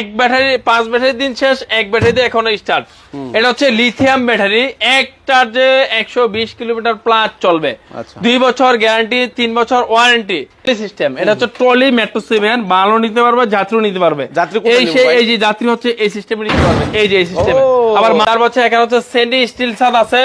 এক ব্যাটারি পাঁচ ব্যাটারি দিন শেষ এক ব্যাটারি দিয়ে এখনও স্টার্ট এটা হচ্ছে লিথিয়াম ব্যাটারি। এক চার্জে একশো বিশ কিলোমিটার প্লাস চলবে। আচ্ছা। দুই বছর গ্যারান্টি তিন বছর ওয়ারেন্টি সিস্টেম এটা হচ্ছে ট্রলি মেট্রো সেভেন ভালো নিতে পারবে যাত্রীও নিতে পারবে। যাত্রী এই সে এই যে যাত্রী হচ্ছে এই সিস্টেমে নিতে পারবে। এই যে এই সিস্টেমে আবার মার বছর এখানে হচ্ছে সেন্ডি স্টিল সাদ আছে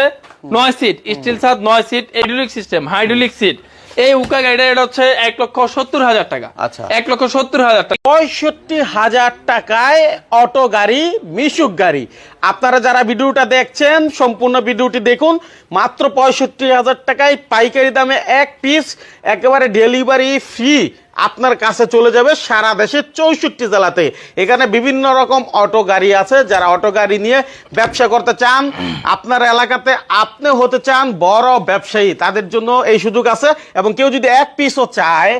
নয় সিট স্টিল সাদ নয় seat hydraulic system hydraulic seat এই উকা গাড়িটা এটা হচ্ছে এক লক্ষ সত্তর হাজার টাকা। আচ্ছা। এক লক্ষ সত্তর হাজার টাকা। পঁয়ষট্টি হাজার টাকায় অটো গাড়ি মিশুক গাড়ি। আপনারা যারা ভিডিওটা দেখছেন সম্পূর্ণ ভিডিওটি দেখুন মাত্র পঁয়ষট্টি হাজার টাকায় পাইকারি দামে এক পিস একেবারে ডেলিভারি ফ্রি আপনার কাছে চলে যাবে সারা দেশে চৌষট্টি জেলাতে। এখানে বিভিন্ন রকম অটো গাড়ি আছে, যারা অটো গাড়ি নিয়ে ব্যবসা করতে চান। আপনার এলাকাতে আপনি হতে চান বড় ব্যবসায়ী, তাদের জন্য এই সুযোগ আছে। এবং কেউ যদি এক পিসও চায়,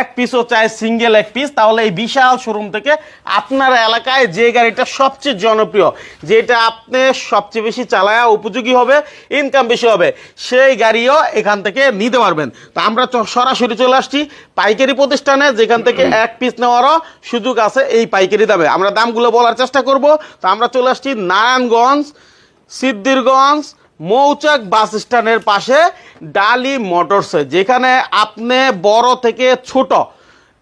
এক পিসও চায় সিঙ্গেল এক পিস তাহলে এই বিশাল শোরুম থেকে আপনার এলাকায় যে গাড়িটা সবচেয়ে জনপ্রিয়, যেটা আপনি সবচেয়ে বেশি চালায়া উপযোগী হবে ইনকাম বেশি হবে, সেই গাড়িও এখান থেকে নিতে পারবেন। তো আমরা সরাসরি চলে আসছি। পাইকারি প্রতিষ্ঠানে যেখান থেকে এক পিস নেওয়ারও সুযোগ আছে এই পাইকারি দামে। আমরা দামগুলো বলার চেষ্টা করব। তো আমরা চলে আসছি নারায়ণগঞ্জ সিদ্ধিরগঞ্জ মৌচাক বাস স্ট্যান্ডের পাশে ডালি মোটরসে যেখানে আপনি বড় থেকে ছোট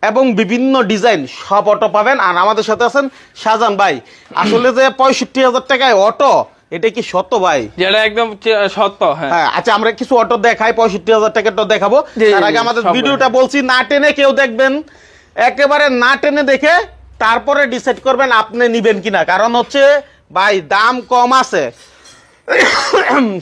এবং বিভিন্ন ডিজাইন সব অটো পাবেন। আর আমাদের সাথে আছেন শাহজান ভাই। আসলে যে পঁয়ষট্টি হাজার টাকায় অটো এটা কি সত্য ভাই? যেটা একদম সত্য হ্যাঁ। হ্যাঁ আচ্ছা আমরা কিছু অটো দেখাই পঁয়ষট্টি হাজার টাকার তো দেখাবো। তার আগে আমাদের ভিডিওটা বলছি না টেনে কেউ দেখবেন। একেবারে না টেনে দেখে তারপরে ডিসাইড করবেন আপনি নিবেন কিনা। কারণ হচ্ছে ভাই দাম কম আছে।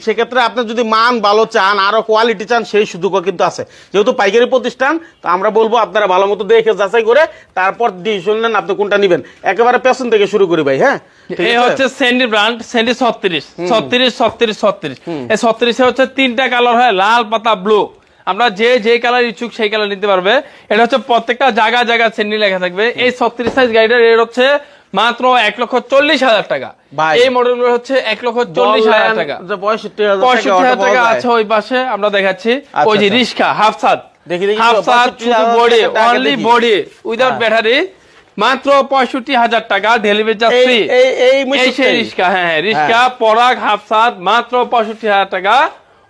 সেক্ষেত্রে আপনি যদি মান ভালো চান আরও কোয়ালিটি চান সেই সুযোগও কিন্তু আছে। যেহেতু পাইকারি প্রতিষ্ঠান তো আমরা বলব আপনারা ভালো মতো দেখে যাচাই করে তারপর ডিসিশন নেন আপনি কোনটা নেবেন। একেবারে পেছন থেকে শুরু করি ভাই হ্যাঁ? এই হচ্ছে স্যান্ডি ব্র্যান্ড স্যান্ডি ছত্রিশ। ছত্রিশ ছত্রিশ ছত্রিশ। এই ছত্রিশে হচ্ছে তিনটা কালার হয় লাল পাতা ব্লু আমরা যে যে কালার ইচ্ছুক সেই কালার নিতে পারবে। এটা হচ্ছে প্রত্যেকটা জায়গা জায়গা স্যান্ডি লেখা থাকবে। এই ছত্রিশ সাইজ গাড়িটার রেট হচ্ছে মাত্র এক লক্ষ চল্লিশ হাজার টাকা। এই মডেল হচ্ছে এক লক্ষ চল্লিশ হাজার টাকা। পঁয়ষট্টি হাজার টাকা। আছে ওই পাশে আমরা দেখাচ্ছি। আচ্ছা, ওই যে আচ্ছা। রিক্সা হাফ সাত দেখি, হাফ সাত 65,000 শুধু বডি অনলি বডি উইদাউট হ্যাঁ। ব্যাটারি মাত্র পঁয়ষট্টি হাজার টাকা ডেলিভারি চার্জ ফ্রি এই রিক্সা হ্যাঁ হ্যাঁ রিক্সা পরাগ হাফ সাত মাত্র পঁয়ষট্টি হাজার টাকা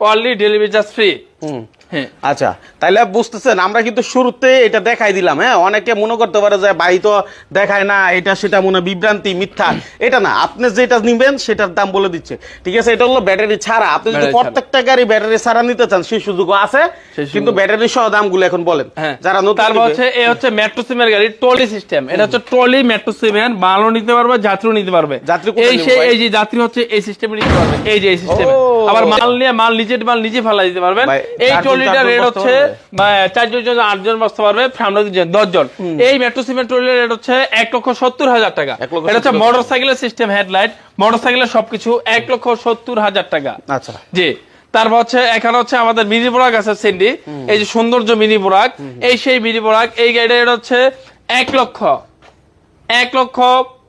অনলি ডেলিভারি চার্জ ফ্রি হুম। হ্যাঁ আচ্ছা তাইলে বুঝতেছেন আমরা কিন্তু শুরুতে এটা দেখাই দিলাম হ্যাঁ? অনেকে মনে করতে পারে যে ভাই তো দেখায় না এটা সেটা মনে বিভ্রান্তি মিথ্যা। এটা না আপনি যেটা নিবেন সেটার দাম বলে দিচ্ছে। ঠিক আছে এটা হলো ব্যাটারি ছাড়া। আপনি যদি প্রত্যেকটা গাড়ি ব্যাটারি ছাড়া নিতে চান সেই সুযোগও আছে কিন্তু ব্যাটারি সহ দামগুলো এখন বলেন। হ্যাঁ। যারা নতুন হচ্ছে এই হচ্ছে মেট্রো সিমের গাড়ি ট্রলি সিস্টেম এটা হচ্ছে ট্রলি মেট্রো সিমের ভালো নিতে পারবে যাত্রীও নিতে পারবে। যাত্রী এই সেই এই যে যাত্রী হচ্ছে এই সিস্টেমে নিতে পারবে। এই যে এই সিস্টেমে আবার মাল নিয়ে মাল নিজের মাল নিজে ফেলা দিতে পারবেন। এই রেট হচ্ছে চারজন জন আটজন বসতে পারবে দুজন দশজন। এই মেট্রো ট্রলির রেট হচ্ছে এক লক্ষ সত্তর হাজার টাকা। এটা হচ্ছে মোটর সাইকেলের সিস্টেম হেডলাইট মোটর সাইকেলের সবকিছু এক লক্ষ সত্তর হাজার টাকা। আচ্ছা। জি। তারপর হচ্ছে এখানে হচ্ছে আমাদের মিনি বোরাক আছে সিন্ডি। এই যে সৌন্দর্য মিনি বোরাক এই সেই মিনি বোরাক এই গাড়িটা হচ্ছে এক লক্ষ। এক লক্ষ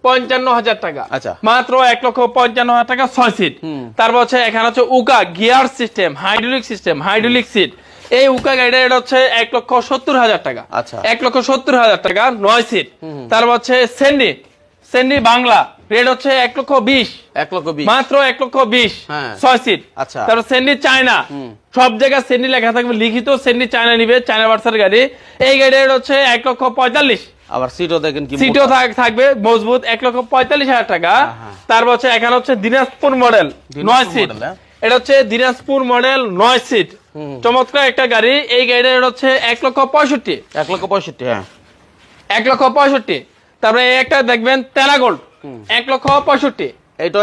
পঞ্চান্ন হাজার টাকা। আচ্ছা। মাত্র এক লক্ষ পঞ্চান্ন হাজার টাকা ছয় সিট তারপর হচ্ছে এখানে হচ্ছে উকা gear system hydraulic system hydraulic seat এই উকা গাড়িটা এটা হচ্ছে এক লক্ষ সত্তর হাজার টাকা। আচ্ছা। এক লক্ষ সত্তর হাজার টাকা নয় সিট তারপর হচ্ছে সেন্ডি সেন্ডি বাংলা রেট হচ্ছে এক লক্ষ বিশ। এক লক্ষ বিশ। মাত্র এক লক্ষ বিশ হ্যাঁ। ছয় সিট আচ্ছা। তারপর সেন্ডি চায়না সব জায়গায় সেন্ডি লেখা থাকবে লিখিত সেন্ডি চায়না নিবে চায়না ভার্সার গাড়ি। এই গাড়ির হচ্ছে এক লক্ষ পঁয়তাল্লিশ। আবার সিটও দেখেন কি সিটও থাকবে মজবুত এক লক্ষ পঁয়তাল্লিশ হাজার টাকা। হ্যাঁ। তারপর হচ্ছে এখানে হচ্ছে দিনাজপুর মডেল নয় সিট হ্যাঁ। এটা হচ্ছে দিনাজপুর মডেল নয় সিট চমৎকার একটা গাড়ি এই গাড়ির হচ্ছে এক লক্ষ পঁয়ষট্টি। এক লক্ষ পঁয়ষট্টি হ্যাঁ। এক লক্ষ পঁয়ষট্টি। তারপরে একটা দেখবেন তেরা গোল্ড এক লক্ষ পঁয়ষট্টি।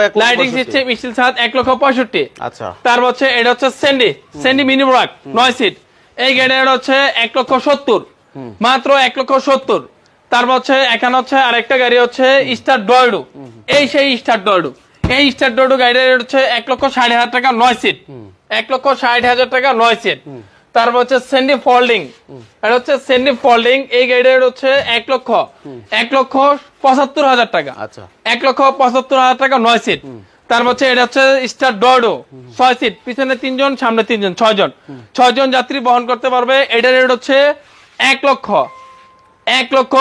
এক লাইটিং সিস্টেম স্টিল সাত এক লক্ষ পঁয়ষট্টি। আচ্ছা। তারপর হচ্ছে এটা হচ্ছে সেন্ডি সেন্ডি মিনি ব্রাক নয় সিট এই গাড়ির হচ্ছে এক লক্ষ সত্তর। মাত্র এক লক্ষ সত্তর। তারপর হচ্ছে এখানে হচ্ছে আরেকটা গাড়ি হচ্ছে স্টার ডয়ডু এই সেই স্টার ডয়ডু এই স্টার ডয়ডু গাড়ির হচ্ছে এক লক্ষ ষাট হাজার টাকা নয় সিট। এক লক্ষ ষাট হাজার টাকা নয় সিট। তারপর হচ্ছে সেন্ডি ফোল্ডিং এটা হচ্ছে সেন্ডি ফোল্ডিং এই গাড়ির হচ্ছে এক লক্ষ। এক লক্ষ পঁচাত্তর হাজার টাকা। আচ্ছা। এক লক্ষ পঁচাত্তর হাজার টাকা নয় সিট। তারপর হচ্ছে এটা হচ্ছে স্টার ডডো ছয় সিট। পিছনে তিনজন সামনে তিনজন ছয় জন ছয় জন যাত্রী বহন করতে পারবে। এটার রেট হচ্ছে এক লক্ষ। এক লক্ষ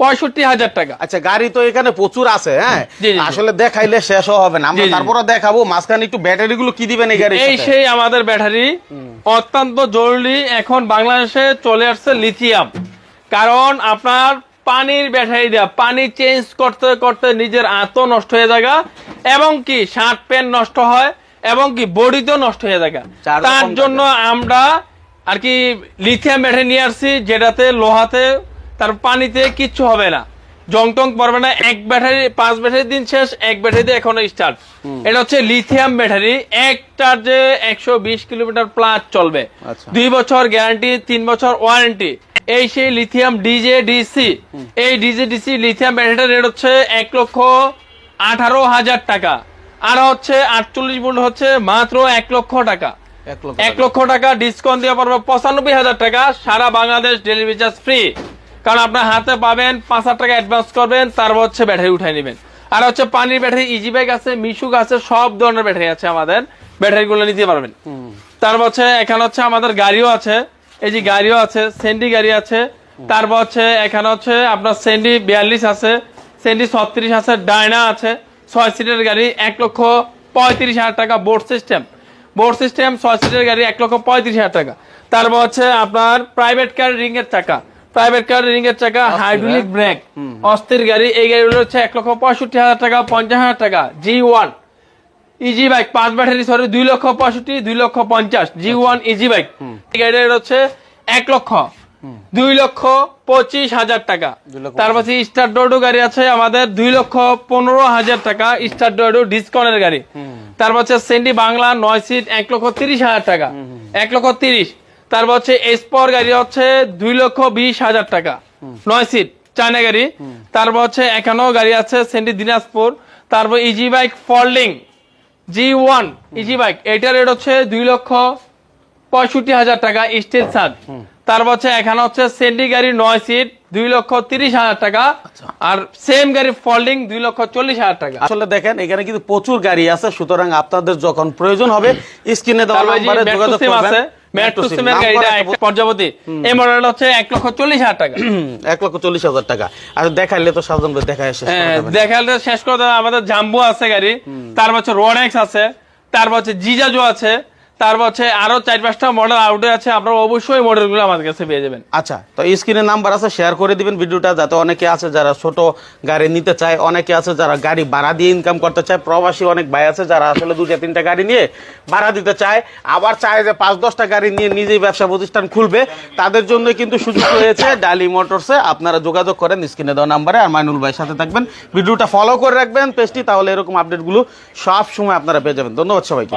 পঁয়ষট্টি হাজার টাকা। আচ্ছা গাড়ি তো এখানে প্রচুর আছে হ্যাঁ। আসলে দেখাইলে শেষও হবে না। আমরা। তারপরে দেখাবো মাঝখানে একটু ব্যাটারি গুলো কি দিবেন এই গাড়ির এই সেই আমাদের ব্যাটারি অত্যন্ত জরুরি। এখন বাংলাদেশে চলে আসছে লিথিয়াম। কারণ আপনার পানির ব্যাটারি দেওয়া পানি চেঞ্জ করতে করতে নিজের আত্ম নষ্ট হয়ে যাগা এবং কি শার্ট প্যান্ট নষ্ট হয় এবং কি বডিতেও নষ্ট হয়ে যাগা চার্জ তার জন্য আমরা আর কি লিথিয়াম ব্যাটারি নিয়ে আসছি যেটাতে লোহাতে তার পানিতে কিচ্ছু হবে না। জং টং পড়বে না এক ব্যাটারি পাঁচ ব্যাটারি দিন শেষ এক ব্যাটারি দিয়ে এখনও স্টার্ট এটা হচ্ছে লিথিয়াম ব্যাটারি এক চার্জে একশো বিশ কিলোমিটার প্লাস চলবে। আচ্ছা। দুই বছর গ্যারান্টি তিন বছর ওয়ারেন্টি এই সেই লিথিয়াম ডিজে ডিসি। এই ডিজে ডিসি লিথিয়াম ব্যাটারিটার রেট হচ্ছে এক লক্ষ আঠারো হাজার টাকা। আর হচ্ছে আটচল্লিশ ভোল্ট হচ্ছে মাত্র এক লক্ষ টাকা। এক লক্ষ টাকা ডিসকাউন্ট দিয়ে পারবে পঁচানব্বই হাজার টাকা। সারা বাংলাদেশ ডেলিভারি চার্জ ফ্রি কারণ আপনার হাতে পাবেন পাঁচ হাজার টাকা অ্যাডভান্স করবেন তারপর হচ্ছে ব্যাটারি উঠাই নেবেন। আর হচ্ছে পানির ব্যাটারি ইজি ব্যাগ আছে মিশুক আছে সব ধরনের ব্যাটারি আছে আমাদের। ব্যাটারি গুলো নিতে পারবেন। তারপর হচ্ছে এখানে হচ্ছে আমাদের গাড়িও আছে। এই যে গাড়িও আছে সেন্ডি গাড়ি আছে। তারপর হচ্ছে এখানে হচ্ছে আপনার সেন্ডি বিয়াল্লিশ আছে সেন্ডি ছত্রিশ আছে ডায়না আছে। ছয় সিটের গাড়ি এক লক্ষ পঁয়ত্রিশ হাজার টাকা বোর্ড সিস্টেম বোর্ড সিস্টেম ছয় সিটের গাড়ি এক লক্ষ পঁয়ত্রিশ হাজার টাকা। তারপর হচ্ছে আপনার প্রাইভেট কার রিং এর টাকা প্রাইভেট কার রিং এর টাকা হাইড্রোলিক ব্রেক অস্থির গাড়ি এই গাড়িগুলো হচ্ছে এক লক্ষ পঁয়ষট্টি হাজার টাকা পঞ্চাশ হাজার টাকা। জি ওয়ান ইজি বাইক পাঁচ ব্যাটারি সরি দুই লক্ষ পঁয়ষট্টি দুই লক্ষ পঞ্চাশ। জি ওয়ান ইজি বাইক এই গাড়ি হচ্ছে এক লক্ষ। দুই লক্ষ পঁচিশ হাজার টাকা। তার পাশে স্টার ডোডো গাড়ি আছে আমাদের দুই লক্ষ পনেরো হাজার টাকা স্টার ডোডো ডিসকাউন্টের গাড়ি। তারপর হচ্ছে সেন্ডি বাংলা নয় সিট এক লক্ষ তিরিশ হাজার টাকা। এক লক্ষ তিরিশ। তারপর হচ্ছে এসপর গাড়ি হচ্ছে দুই লক্ষ বিশ হাজার টাকা। নয় সিট চায়না গাড়ি। তারপর হচ্ছে এখানেও গাড়ি আছে সেন্ডি দিনাজপুর তারপর easy bike folding G one easy bike এটার রেট হচ্ছে দুই লক্ষ পঁয়ষট্টি হাজার টাকা স্টিল সার্জ তারপর হচ্ছে এখানে হচ্ছে সেন্ডি গাড়ি নয় সিট দুই লক্ষ তিরিশ হাজার টাকা। আর সেম গাড়ি ফল্ডিং দুই লক্ষ চল্লিশ হাজার টাকা। আসলে দেখেন এখানে কিন্তু প্রচুর গাড়ি আছে সুতরাং আপনাদের যখন প্রয়োজন হবে স্ক্রিনে দেওয়া নাম্বারে যোগাযোগ করবেন। হ্যাঁ, যাবে না। দেখালে শেষ করে আমাদের জাম্বু আছে গাড়ি। তারপর হচ্ছে রোডেক্স আছে। তারপর হচ্ছে জিজাজু আছে। তারপর হচ্ছে আরও চার পাঁচটা মডেল আউটে আছে, আপনারা অবশ্যই মডেলগুলো আমাদের কাছে পেয়ে যাবেন। আচ্ছা তো স্ক্রিনে নাম্বার আছে শেয়ার করে দিবেন ভিডিওটা যাতে অনেকে আছে যারা ছোট গাড়ি নিতে চায়, অনেকে আছে যারা গাড়ি ভাড়া দিয়ে ইনকাম করতে চায়, প্রবাসী অনেক ভাই আছে যারা আসলে দুটা তিনটা গাড়ি নিয়ে ভাড়া দিতে চায়, আবার চায় যে পাঁচ, দশটা গাড়ি নিয়ে নিজেই ব্যবসা প্রতিষ্ঠান খুলবে। তাদের জন্য কিন্তু সুযোগ রয়েছে ডালি মোটরসে আপনারা যোগাযোগ করেন স্ক্রিনে দেওয়া নাম্বারে আর মাইনুল ভাইয়ের সাথে থাকবেন। ভিডিওটা ফলো করে রাখবেন পেজটি তাহলে এরকম আপডেটগুলো সব সময় আপনারা পেয়ে যাবেন। ধন্যবাদ সবাইকে।